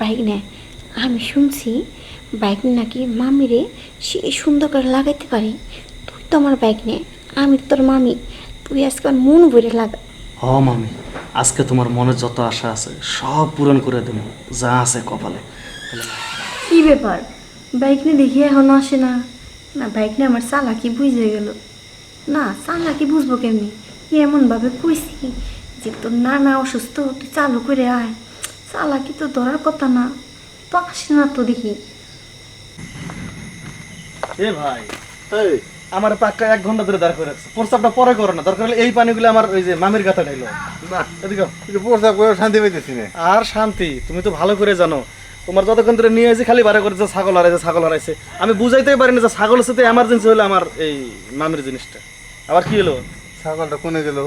Bike নে। আমি শুনছি বাইক নাকি মামিরে সে সুন্দর করে লাগাইতে পারে। তুই তো আমার বাইক নে আমি তোর মামি। তুই আজকে আমার মন ভরে লাগা। হ মামি আজকে তোমার মনে যত আশা আছে সব পূরণ করে দেবো যা আছে কপালে। কি ব্যাপার? বাইক নিয়ে দেখি এখন আসে না। না বাইক নিয়ে আমার চালাকি বুঝে গেল। না চালাকি বুঝব কেমনি? এমনভাবে কইছি যে তোর নানা অসুস্থ তুই চালু করে আয়। চালাকি তো ধরার কথা না তো আসে না তো দেখি। এ ভাই এই আমার পাক্কা এক ঘণ্টা ধরে দাঁড় করে রাখছে। প্রস্তাবটা পরে করো না দরকার হলে এই পানিগুলো আমার ওই যে মামির গাথা ঢাইলো না এদিকে প্রস্তাব করে শান্তি পাইতেছি না। আর শান্তি তুমি তো ভালো করে জানো। তোমার যতক্ষণ ধরে নিয়ে এসে খালি বারে করে যে ছাগল হারাইছে ছাগল হারাইছে। আমি বুঝাইতেই পারি না যে ছাগলের সাথে এমার্জেন্সি হলো আমার এই মামির জিনিসটা। আবার কি হলো? ছাগলটা কোনে গেল?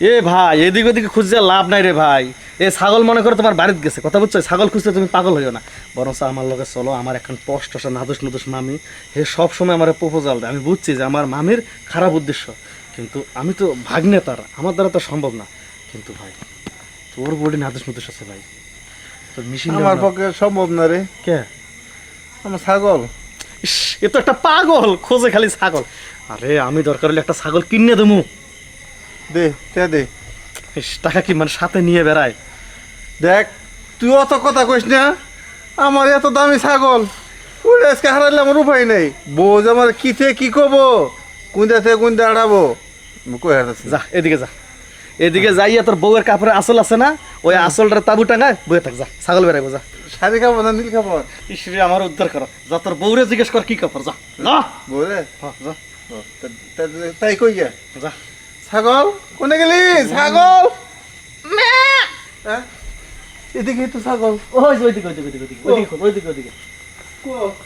এ ভাই এদিক ওদিকে খুঁজছে লাভ নাই রে ভাই। এ ছাগল মনে করে তোমার বাড়িতে গেছে। কথা বুঝছ? ছাগল খুঁজতে তুমি পাগল হইও না। বরং আমার লগে চলো আমার এখন টস টসা নাদুস নাদুস মামি হে সব সময় আমার প্রপোজাল দেয়। আমি বুঝছি যে আমার মামির খারাপ উদ্দেশ্য। কিন্তু আমি তো ভাগ্নে তার আমার দ্বারা তো সম্ভব না। কিন্তু ভাই তোর বডি নাদুস নাদুস আছে ভাই। তোর মিশিং আমার পক্ষে সম্ভব না রে। কে? আমার ছাগল। ইস, এ তো একটা পাগল। খোঁজে খালি ছাগল। আরে আমি দরকার হলে একটা ছাগল কিনে দেবো। দে তে দে। ইস, টাকা কি মানে সাথে নিয়ে বেড়ায়? দেখ তুই অত কথা কইস না আমার এত দামি ছাগল। ওটা আজকে হারাইলে আমার উপায় নেই। বউ যে আমার কি থেকে কি কব কোনটা থেকে কোনটা আড়াবো কই হারাচ্ছি যা এদিকে যা। এদিকে যাইয়া তোর বউয়ের কাপড়ে আসল আছে না? ওই আসলটা তাবু টাঙায় বয়ে থাক যা ছাগল বেড়াইবো যা। শাড়ি খাব না নীল খাব ইসরে আমার উদ্ধার করো। যা তোর বউরে জিজ্ঞেস কর কি কাপড় যা। রে হ্যাঁ, যা। তা- তাই কই গিয়া যা। ছাগল কোনে গেলি ছাগল হ্যাঁ? এদিকে তো ছাগল ওই যে ওইদিকে ওইদিকে ওইদিকে ওইদিকে ওইদিকে ওইদিকে ওইদিকে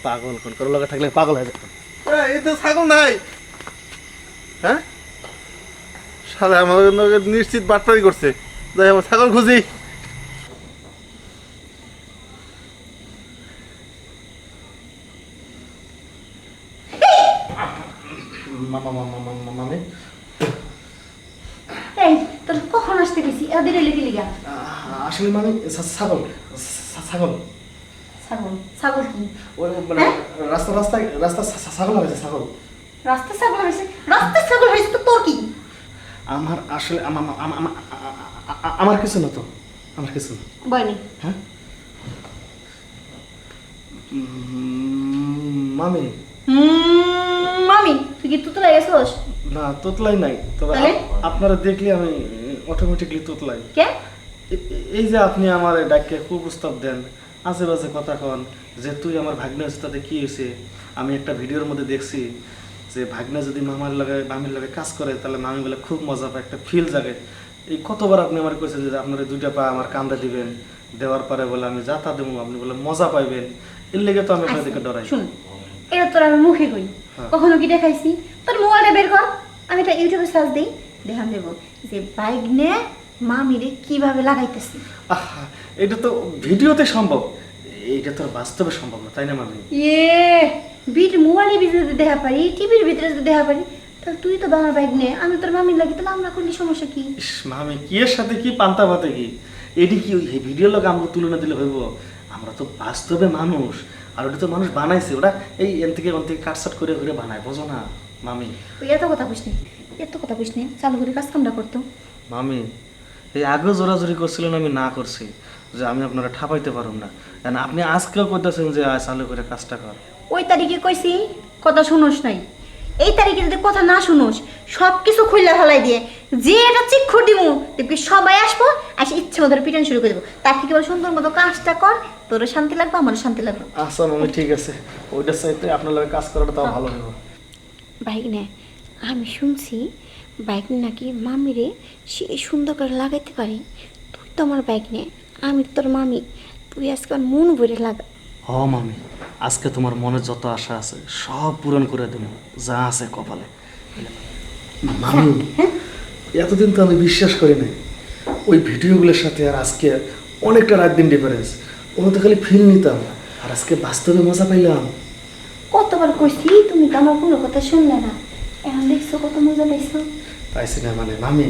পাগল কোন করো লগে থাকলে পাগল হয়ে যেত এই তো ছাগল নাই হ্যাঁ আমাদের নিশ্চিত বাটপারি করছে যাই আমার ছাগল খুঁজি মামা মামা মামা মামে তোর কখন আসতে গেছি? এদের লিখে লিগা? আসলে মানে ছাগল ছাগল। ছাগল ছাগল কি? মানে রাস্তা রাস্তায় রাস্তা ছা- ছা- ছাগল হয়েছে ছাগল। রাস্তা ছাগল হয়েছে? রাস্তা ছাগল হয়েছে তো তোর কি? আমার আসলে কিছু না তো। আমার কিছু না। বয়নি হ্যাঁ? উম, মামি। তুই কি তুতলা গেছোস? না তোতলাই নাই। তবে আপনারা দেখলে আমি অটোমেটিকলি তোতলাই। কে? এই যে আপনি আমার ডাকে কুপ্রস্তাব দেন আশেপাশে কথা কন যে তুই আমার ভাগ্নে হচ্ছে তাতে কি হয়েছে? আমি একটা ভিডিওর মধ্যে দেখছি যে ভাগ্নে যদি মামার লাগে মামির লাগে কাজ করে তাহলে মামি বলে খুব মজা পায় একটা ফিল জাগে। এই কতবার আপনি আমার কইছেন যে আপনার দুইটা পা আমার কান্দা দিবেন দেওয়ার পরে বলে আমি যাতা দেবো আপনি বলে মজা পাইবেন। এর লেগে তো আমি আপনার দিকে ডরাই। শুন এটা তোর আমি মুখে কই। হ্যাঁ। কখনো কি দেখাইছি? তোর মোবাইলটা বের কর আমি একটা ইউটিউবে সার্চ দিই। দেখান দেবো যে বাইক নে মামিরে কীভাবে লাগাইতেছি। আহা এটা তো ভিডিওতে সম্ভব। এইটা তো বাস্তবে সম্ভব না তাই না মামি? ইয়ে বিট মোবাইলের ভিতরে যদি দেখা পারি টিভির ভিতরে যদি দেখা পারি তাহলে তুই তো বাংলা বাইক নে আমি তোর মামির লাগি তাহলে আমরা করলি সমস্যা কি? ইস মামি কি এর সাথে কি পান্তা ভাতে কি? এটি কি ওই ভিডিও লোক আমরা তুলনা দিলে হইব? আমরা তো বাস্তবে মানুষ আর ওটা তো মানুষ বানাইছে ওটা এই এন থেকে ওন থেকে কাটসাট করে ঘুরে বানায় বোঝো না মামি? এত কথা বুঝ নি। এত কথা বুঝ নি চালু করে কাজ কামটা করতো। মামি এই আগেও জোরাজোরি করছিলেন আমি না করছি যে আমি আপনারা ঠাপাইতে পারুম না। আপনি আজকেও করতেছেন যে আয় চালু করে কাজটা কর। ওই তারিখে কইছি কথা শুনোস নাই। এই তারিখে যদি কথা না শুনোস সব কিছু খুললে ফেলাই দিয়ে যে এটা চিক্ষু দিমু দেখবি সবাই আসব আসে ইচ্ছে মতো পিটান শুরু করে দেবো। তার থেকে বল সুন্দর মতো কাজটা কর তোরও শান্তি লাগবে আমারও শান্তি লাগবে। আচ্ছা মামি ঠিক আছে। ওইটার সাথে আপনার লগে কাজ করাটা তাও ভালো হইব। বাইক নে। আমি শুনছি বাইক নাকি মামিরে সে সুন্দর করে লাগাইতে পারে। তুই তো আমার বাইক নে আমি তোর মামি। তুই আজকে আমার মন ভরে লাগা। হ মামি আজকে তোমার মনে যত আশা আছে সব পূরণ করে দেবো যা আছে কপালে। মামি এতদিন তো আমি বিশ্বাস করি নাই। ওই ভিডিওগুলোর সাথে আর আজকে অনেকটা রাত দিন ডিফারেন্স ওগুলো তো খালি ফিল নিতাম আর আজকে বাস্তবে মজা পাইলাম। কতবার কইছি তুমি তো আমার কোনো কথা শুনলে না। এখন দেখছ কত মজা পাইছো? পাইছি না মানে মামি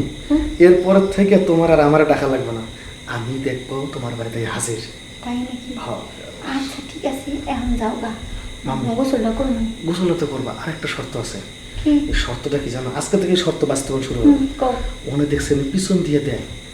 এরপর থেকে তোমার আর আমার টাকা লাগবে না। আমি দেখব তোমার বাড়িতে হাজির। তাই নাকি? হ্যাঁ। আচ্ছা ঠিক আছে এখন যাও গা। গোসলটা করবা। আর একটা শর্ত আছে। শর্তটা কি জানো? আজকে থেকে শর্ত বাস্তবায়ন শুরু হবে। উনি দেখছেন পিছন দিয়ে দেয়।